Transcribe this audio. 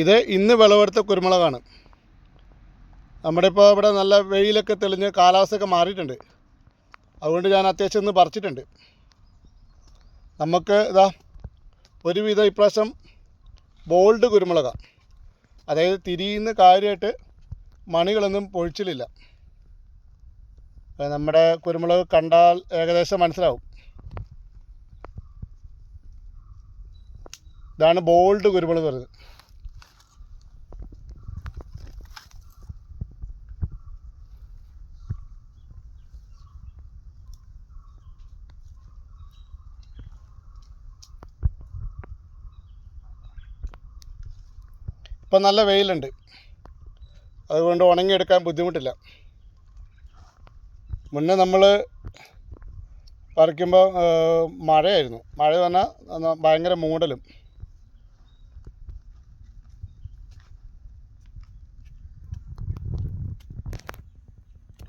ഇത് ഇന്ന് വിളവെടുത്ത കുരുമുളകാണ്. നമ്മുടെ ഇപ്പോൾ ഇവിടെ നല്ല വെയിലൊക്കെ തെളിഞ്ഞ് കാലാവസ്ഥയൊക്കെ മാറിയിട്ടുണ്ട്. അതുകൊണ്ട് ഞാൻ അത്യാവശ്യം ഇന്ന് പറിച്ചിട്ടുണ്ട്. നമുക്ക് ഇതാ ഒരുവിധം ഇപ്രാവശ്യം ബോൾഡ് കുരുമുളക. അതായത് തിരിയുന്ന കാര്യമായിട്ട് മണികളൊന്നും പൊഴിച്ചിലില്ല. നമ്മുടെ കുരുമുളക് കണ്ടാൽ ഏകദേശം മനസ്സിലാവും. ഇതാണ് ബോൾഡ് കുരുമുളക് പറയുന്നത് ഇപ്പം നല്ല വെയിലുണ്ട്. അതുകൊണ്ട് ഉണങ്ങിയെടുക്കാൻ ബുദ്ധിമുട്ടില്ല. മുന്നേ നമ്മൾ പറിക്കുമ്പോൾ മഴയായിരുന്നു. മഴ പറഞ്ഞാൽ ഭയങ്കര മൂടലും.